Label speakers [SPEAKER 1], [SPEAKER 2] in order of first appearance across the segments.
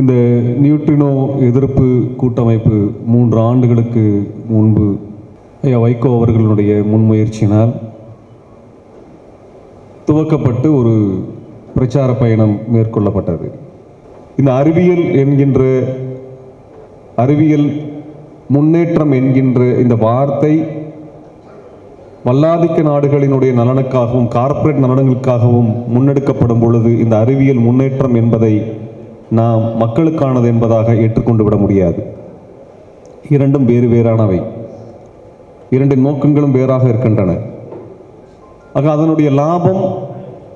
[SPEAKER 1] இந்த நியூட்ரினோ எதிர்ப்பு கூட்டமைப்பு மூன்று ஆண்டுகளுக்கு முன்பு ஐயா வைகோ அவர்களுடைய முன்முயற்சியினால் துவக்கப்பட்டு ஒரு பிரச்சார பயணம் மேற்கொள்ளப்பட்டது. இந்த அறிவியல் என்கின்ற அறிவியல் முன்னேற்றம் என்கின்ற இந்த வார்த்தை வல்லாதிக்க நாடுகளினுடைய நலனுக்காகவும் கார்ப்பரேட் நலன்களுக்காகவும் முன்னெடுக்கப்படும் பொழுது இந்த அறிவியல் முன்னேற்றம் என்பதை நாம் மக்களுக்கானது என்பதாக ஏற்றுக்கொண்டு விட முடியாது. இரண்டும் வேறு வேறானவை. இரண்டின் நோக்கங்களும் வேறாக இருக்கின்றன. ஆக அதனுடைய லாபம்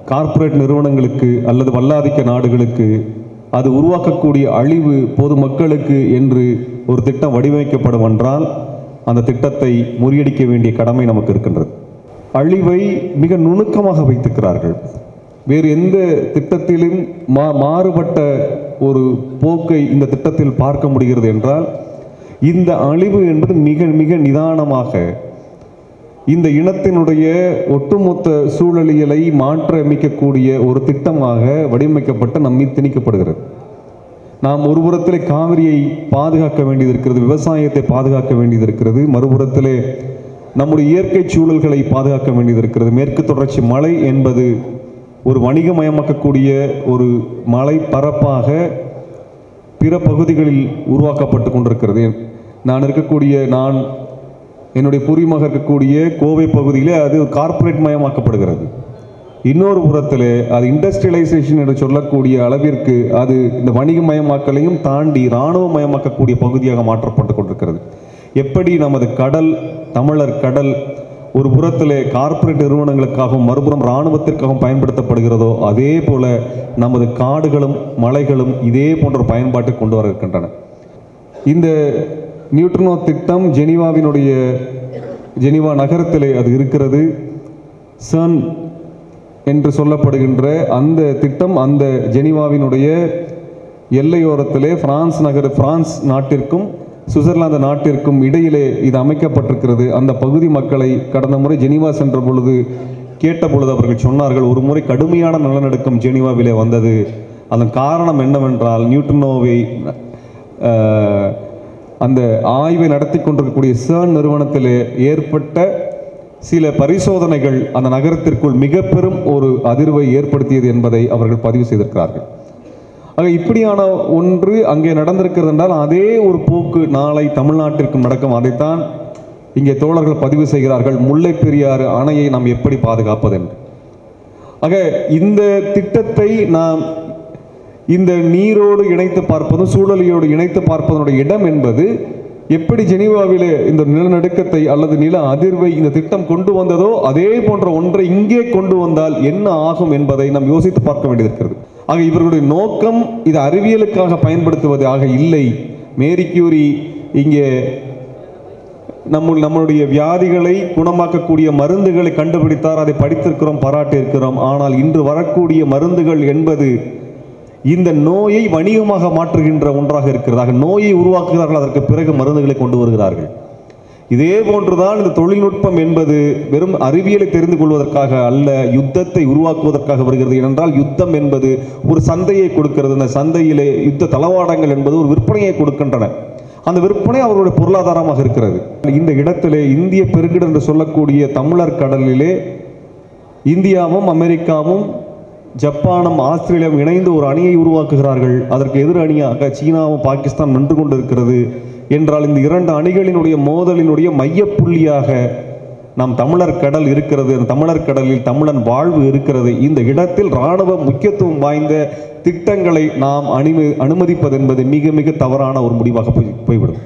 [SPEAKER 1] கார்ப்பரேட் நிறுவனங்களுக்கு அல்லது வல்லாதிக்க நாடுகளுக்கு அது உருவாக்கக்கூடிய அழிவு பொது மக்களுக்கு என்று ஒரு திட்டம் வடிவமைக்கப்படும் என்றால் அந்த திட்டத்தை முறியடிக்க வேண்டிய கடமை நமக்கு இருக்கின்றது. அழிவை மிக நுணுக்கமாக வைத்திருக்கிறார்கள். வேறு எந்த திட்டத்திலும் மா மாறுபட்ட ஒரு போக்கை இந்த திட்டத்தில் பார்க்க முடிகிறது என்றால் இந்த அழிவு என்பது மிக மிக நிதானமாக இந்த இனத்தினுடைய ஒட்டுமொத்த சூழலியலை மாற்றியமைக்கக்கூடிய ஒரு திட்டமாக வடிவமைக்கப்பட்டு நம்மி திணிக்கப்படுகிறது. நாம் ஒரு புறத்திலே காவிரியை பாதுகாக்க வேண்டியது இருக்கிறது விவசாயத்தை பாதுகாக்க வேண்டியது இருக்கிறது மறுபுறத்திலே நம்முடைய இயற்கை சூழல்களை பாதுகாக்க வேண்டியது இருக்கிறது மேற்கு தொடர்ச்சி மலை என்பது ஒரு வணிகமயமாக்கக்கூடிய ஒரு மலை பரப்பாக பிற பகுதிகளில் உருவாக்கப்பட்டு கொண்டிருக்கிறது. நான் இருக்கக்கூடிய நான் என்னுடைய பூர்வீமாக இருக்கக்கூடிய கோவை பகுதியிலே அது கார்ப்பரேட் மயமாக்கப்படுகிறது. இன்னொரு புறத்தில் அது இண்டஸ்ட்ரியலைசேஷன் என்று சொல்லக்கூடிய அளவிற்கு அது இந்த வணிகமயமாக்கலையும் தாண்டி இராணுவமயமாக்கக்கூடிய பகுதியாக மாற்றப்பட்டு கொண்டிருக்கிறது. எப்படி நமது கடல் தமிழர் கடல் ஒரு புறத்திலே கார்ப்பரேட் நிறுவனங்களுக்காகவும் மறுபுறம் இராணுவத்திற்காகவும் பயன்படுத்தப்படுகிறதோ அதே போல நமது காடுகளும் மலைகளும் இதே போன்ற பயன்பாட்டை கொண்டு வர இருக்கின்றன இந்த நியூட்ரினோ திட்டம் ஜெனீவாவினுடைய ஜெனீவா நகரத்திலே அது இருக்கிறது. சன் என்று சொல்லப்படுகின்ற அந்த திட்டம் அந்த ஜெனீவாவினுடைய எல்லையோரத்திலே பிரான்ஸ் நகர பிரான்ஸ் நாட்டிற்கும் சுவிட்சர்லாந்து நாட்டிற்கும் இடையிலே இது அமைக்கப்பட்டிருக்கிறது. அந்த பகுதி மக்களை கடந்த முறை ஜெனீவா சென்ற பொழுது கேட்ட பொழுது அவர்கள் சொன்னார்கள் ஒரு முறை கடுமையான நிலநடுக்கம் ஜெனீவாவிலே வந்தது. அதன் காரணம் என்னவென்றால் நியூட்ரினோவை அந்த ஆய்வை நடத்தி கொண்டிருக்கக்கூடிய சேர்ன் நிறுவனத்திலே ஏற்பட்ட சில பரிசோதனைகள் அந்த நகரத்திற்குள் மிக பெரும் ஒரு அதிர்வை ஏற்படுத்தியது என்பதை அவர்கள் பதிவு செய்திருக்கிறார்கள். ஆக இப்படியான ஒன்று அங்கே நடந்திருக்கிறது என்றால் அதே ஒரு போக்கு நாளை தமிழ்நாட்டிற்கும் நடக்கும் அதைத்தான் இங்கே தோழர்கள் பதிவு செய்கிறார்கள். முல்லை பெரியாறு அணையை நாம் எப்படி பாதுகாப்பது என்று. ஆக இந்த திட்டத்தை நாம் இந்த நீரோடு இணைத்து பார்ப்பதும் சூழலியோடு இணைத்து பார்ப்பதனுடைய இடம் என்பது எப்படி ஜெனீவாவிலே இந்த நிலநடுக்கத்தை அல்லது நில அதிர்வை இந்த திட்டம் கொண்டு வந்ததோ அதே போன்ற ஒன்றை இங்கே கொண்டு வந்தால் என்ன ஆகும் என்பதை நாம் யோசித்து பார்க்க வேண்டியிருக்கிறது. ஆக இவர்களுடைய நோக்கம் இது அறிவியலுக்காக பயன்படுத்துவது ஆக இல்லை. மேரி கியூரி இங்கே நம்ம நம்மளுடைய வியாதிகளை குணமாக்கக்கூடிய மருந்துகளை கண்டுபிடித்தார். அதை படித்திருக்கிறோம் பாராட்டியிருக்கிறோம். ஆனால் இன்று வரக்கூடிய மருந்துகள் என்பது இந்த நோயை வணிகமாக மாற்றுகின்ற ஒன்றாக இருக்கிறதாக நோயை உருவாக்குகிறார்கள் அதற்கு பிறகு மருந்துகளை கொண்டு வருகிறார்கள். இதே போன்றுதான் இந்த தொழில்நுட்பம் என்பது வெறும் அறிவியலை தெரிந்து கொள்வதற்காக அல்ல யுத்தத்தை உருவாக்குவதற்காக வருகிறது. ஏனென்றால் யுத்தம் என்பது ஒரு சந்தையை கொடுக்கிறது. அந்த சந்தையிலே யுத்த தளவாடங்கள் என்பது ஒரு விற்பனையை கொடுக்கின்றன. அந்த விற்பனை அவர்களுடைய பொருளாதாரமாக இருக்கிறது. இந்த இடத்திலே இந்திய பெருங்கிடம் என்று சொல்லக்கூடிய தமிழர் கடலிலே இந்தியாவும் அமெரிக்காவும் ஜப்பானும் ஆஸ்திரேலியாவும் இணைந்து ஒரு அணியை உருவாக்குகிறார்கள். அதற்கு எதிர் அணியாக சீனாவும் பாகிஸ்தான் நின்று கொண்டிருக்கிறது. என்றால் இந்த இரண்டு அணிகளினுடைய மோதலினுடைய மையப்புள்ளியாக நம் தமிழர் கடல் இருக்கிறது அந்த தமிழர் கடலில் தமிழன் வாழ்வு இருக்கிறது. இந்த இடத்தில் இராணுவ முக்கியத்துவம் வாய்ந்த திட்டங்களை நாம் அனுமதி அனுமதிப்பது என்பது மிக மிக தவறான ஒரு முடிவாக போய் போய்விடும்.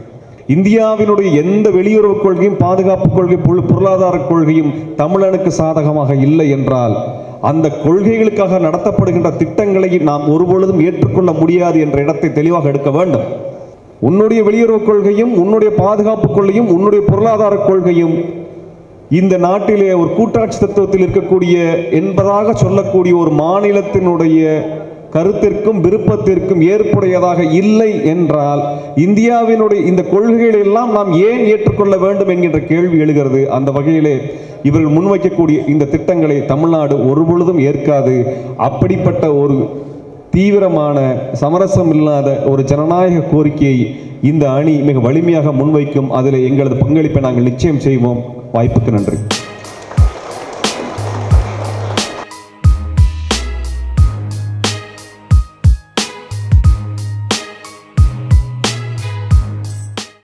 [SPEAKER 1] இந்தியாவினுடைய எந்த வெளியுறவு கொள்கையும் பாதுகாப்பு கொள்கை பொருளாதார கொள்கையும் தமிழனுக்கு சாதகமாக இல்லை என்றால் அந்த கொள்கைகளுக்காக நடத்தப்படுகின்ற திட்டங்களை நாம் ஒருபொழுதும் ஏற்றுக்கொள்ள முடியாது என்ற இடத்தை தெளிவாக எடுக்க வேண்டும். உன்னுடைய வெளியுறவு கொள்கையும் உன்னுடைய பாதுகாப்பு கொள்கையும் உன்னுடைய பொருளாதார கொள்கையும் இந்த நாட்டிலே ஒரு கூட்டாட்சி தத்துவத்தில் இருக்கக்கூடிய என்பதாக சொல்லக்கூடிய ஒரு மாநிலத்தினுடைய கருத்திற்கும் விருப்பத்திற்கும் ஏற்புடையதாக இல்லை என்றால் இந்தியாவினுடைய இந்த கொள்கைகளை எல்லாம் நாம் ஏன் ஏற்றுக்கொள்ள வேண்டும் என்கின்ற கேள்வி எழுகிறது. அந்த வகையிலே இவர்கள் முன்வைக்கக்கூடிய இந்த திட்டங்களை தமிழ்நாடு ஒருபொழுதும் ஏற்காது. அப்படிப்பட்ட ஒரு தீவிரமான சமரசம் இல்லாத ஒரு ஜனநாயக கோரிக்கையை இந்த அணி மிக வலிமையாக முன்வைக்கும். அதில் எங்களது பங்களிப்பை நாங்கள் நிச்சயம் செய்வோம். வாய்ப்புக்கு நன்றி.